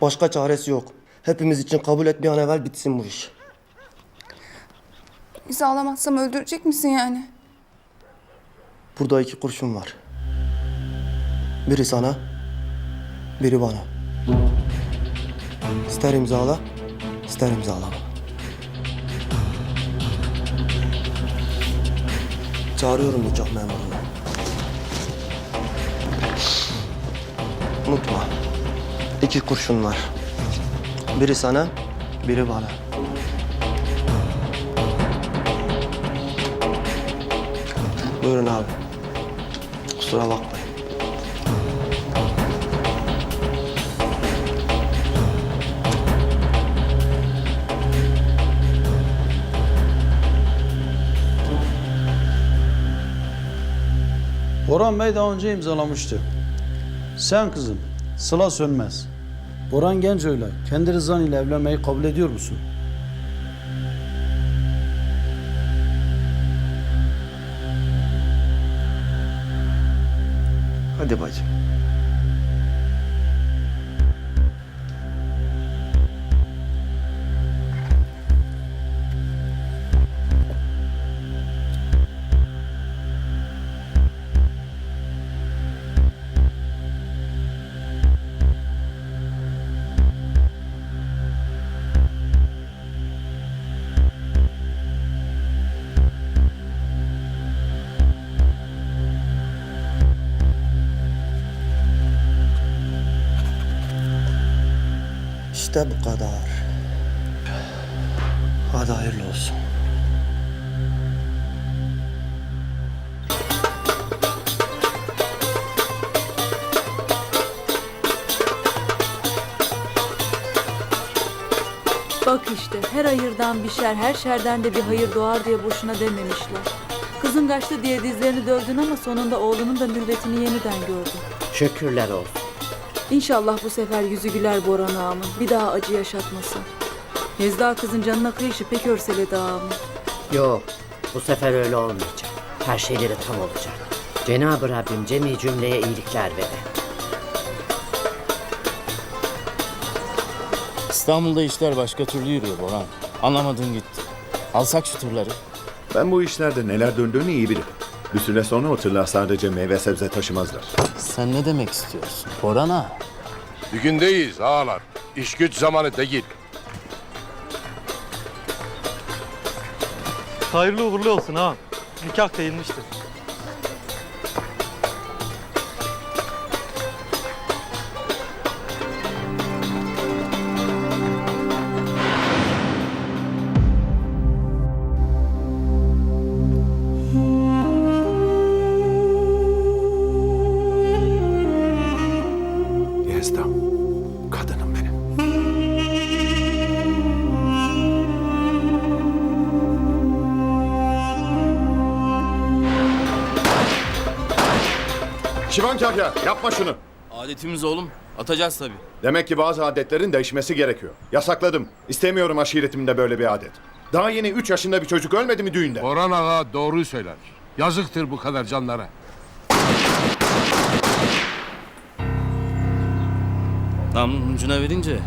Başka çaresi yok. Hepimiz için kabul et bir an evvel bitsin bu iş. İmzalamazsam öldürecek misin yani? Burada iki kurşun var. Biri sana, biri bana. İster imzala, ister imzalama. Çağırıyorum nikah memurunu. Unutma. İki kurşun var. Biri sana, biri bana. Buyurun abi. Kusura bakmayın. Boran Bey daha önce imzalamıştı. Sen kızım, Sıla Sönmez. Boran Genco'yla kendi rızan ile evlenmeyi kabul ediyor musun? Hadi bacım. İşte bu kadar. Hadi hayırlı olsun. Bak işte her hayırdan bir şer, her şerden de bir hayır doğar diye boşuna dememişler. Kızın kaçtı diye dizlerini dövdün ama sonunda oğlunun da mürvetini yeniden gördün. Şükürler olsun. İnşallah bu sefer yüzü güler Boran ağamın. Bir daha acı yaşatmasın. Yezda kızın canına kıyışı pek örseledi ağamın. Yok, bu sefer öyle olmayacak. Her şeyleri tam olacak. Cenab-ı Rabbim cemi cümleye iyilikler vere. İstanbul'da işler başka türlü yürüyor Boran. Anlamadın gitti. Alsak şu tırları. Ben bu işlerde neler döndüğünü iyi bilirim. Bir süre sonra o tırlar sadece meyve sebze taşımazlar. Sen ne demek istiyorsun? Boran ağa. Düğündeyiz ağalar. İş güç zamanı değil. Hayırlı uğurlu olsun ha. Nikah kıyılmıştır. Şivan Kahya, yapma şunu. Adetimiz oğlum. Atacağız tabii. Demek ki bazı adetlerin değişmesi gerekiyor. Yasakladım. İstemiyorum aşiretimde böyle bir adet. Daha yeni 3 yaşında bir çocuk ölmedi mi düğünde? Orhan ağa doğruyu söyler. Yazıktır bu kadar canlara. Namlunun ucuna verince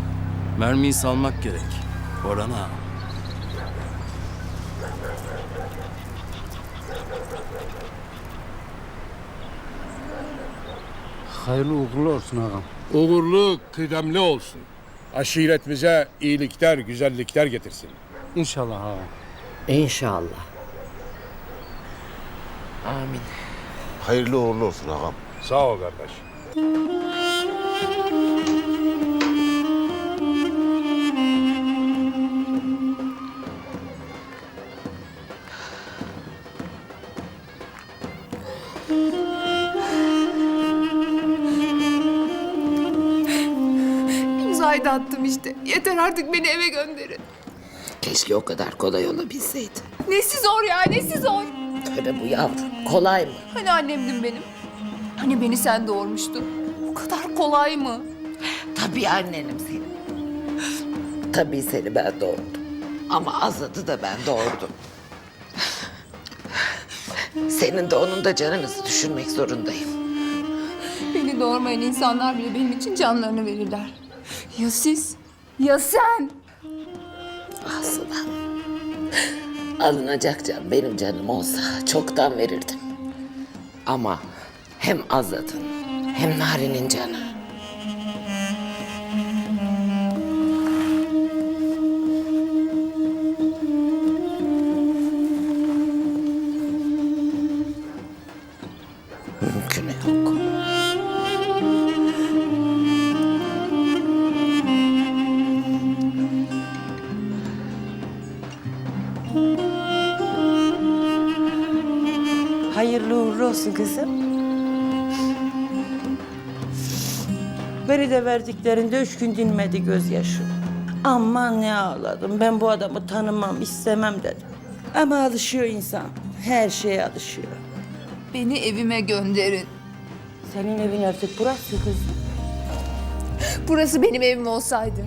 mermiyi salmak gerek. Boran ağa. Hayırlı uğurlu olsun ağam. Uğurlu, kıdemli olsun. Aşiretimize iyilikler, güzellikler getirsin. İnşallah ağam. İnşallah. Amin. Hayırlı uğurlu olsun ağam. Sağ ol kardeş. İmzayı da attım işte. Yeter artık beni eve gönderin. Keşke o kadar kolay olabilseydi. Nesi zor ya nesi zor. Tövbe bu yavrum. Kolay mı? Hani annemdin benim. Hani beni sen doğurmuştun. Bu kadar kolay mı? Tabii annenim senin. Tabii seni ben doğurdum. Ama Azat'ı da ben doğurdum. Senin de onun da canınızı düşünmek zorundayım. Beni doğurmayan insanlar bile benim için canlarını verirler. Ya siz? Ya sen? Aslan. Alınacak can benim canım olsa çoktan verirdim. Ama hem Azat'ın hem Nari'nin canı. Hayırlı uğurlu olsun kızım. Beni de verdiklerinde üç gün dinmedi gözyaşım. Aman ne ağladım. Ben bu adamı tanımam, istemem dedim. Ama alışıyor insan. Her şeye alışıyor. Beni evime gönderin. Senin evin artık burası kızım. Burası benim evim olsaydı.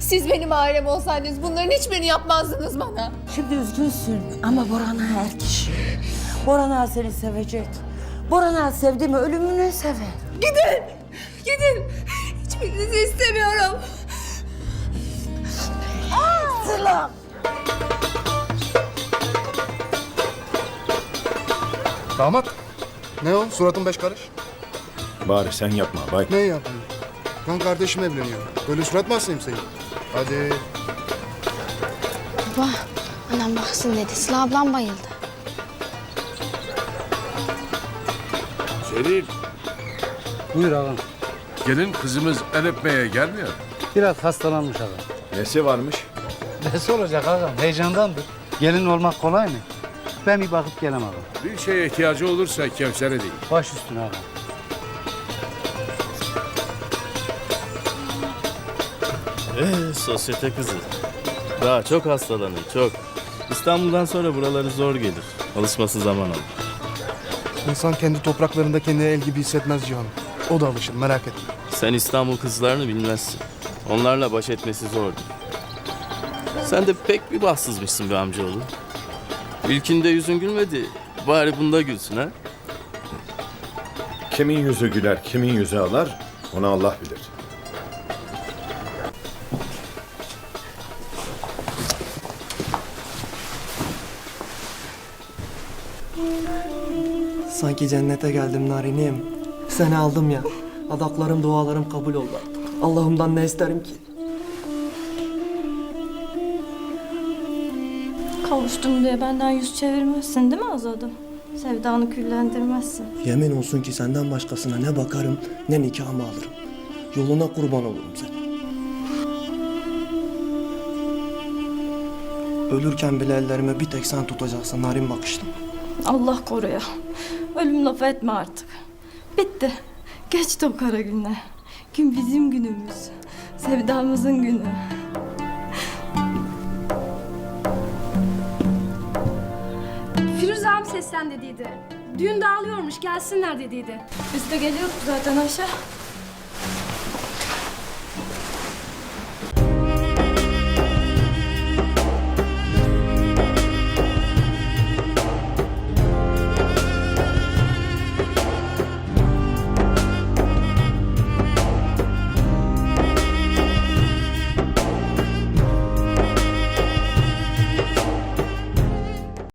Siz benim ailem olsaydınız bunların hiçbirini yapmazdınız bana. Şimdi üzgünsün ama Boran Ağa her kişi. Boran Ağa seni sevecek. Boran Ağa sevdi mi ölümüne sever. Gidin! Gidin! Hiçbirinizi istemiyorum. Sıla! Damat. Ne o? Suratın beş karış. Bari sen yapma bay. Ne yapayım? Kan kardeşim evleniyor. Böyle surat mı asayım seni? Hadi. Baba, anam baksın dedi. Sıla ablam bayıldı. Selin, Buyur ağam. gelin kızımız el öpmeye gelmiyor. Biraz hastalanmış ağam. Nesi varmış? Nesi olacak ağam? Heyecandandır. Gelin olmak kolay mı? Ben bir bakıp gelemem ağam. Bir şeye ihtiyacı olursa Kevser'e değil. Baş üstüne ağam. Ee, sosyete kızı. Daha çok hastalanır, çok. İstanbul'dan sonra buraları zor gelir. Alışması zaman alır. İnsan kendi topraklarında kendine el gibi hissetmez Cihan. O da alışır merak etme. Sen İstanbul kızlarını bilmezsin. Onlarla baş etmesi zordur. Sen de pek bir bahtsızmışsın be amcaoğlu. İlkinde yüzün gülmedi. Bari bunda gülsün ha. Kimin yüzü güler, kimin yüzü ağlar onu Allah bilir. Sanki cennete geldim narinim. Seni aldım ya. Adaklarım, dualarım kabul oldu. Allah'ımdan ne isterim ki? Kavuştum diye benden yüz çevirmezsin değil mi Azadım? Sevdanı küllendirmezsin. Yemin olsun ki senden başkasına ne bakarım ne nikahımı alırım. Yoluna kurban olurum sen. Ölürken bile ellerime bir tek sen tutacaksın narin bakışlı. Allah koruya. Ölüm laf etme artık. Bitti. Geçti o kara günler. Gün bizim günümüz. Sevdamızın günü. Firuze abim seslen dediydi. Düğün dağılıyormuş gelsinler dediydi. Biz de geliyorduk zaten aşağı.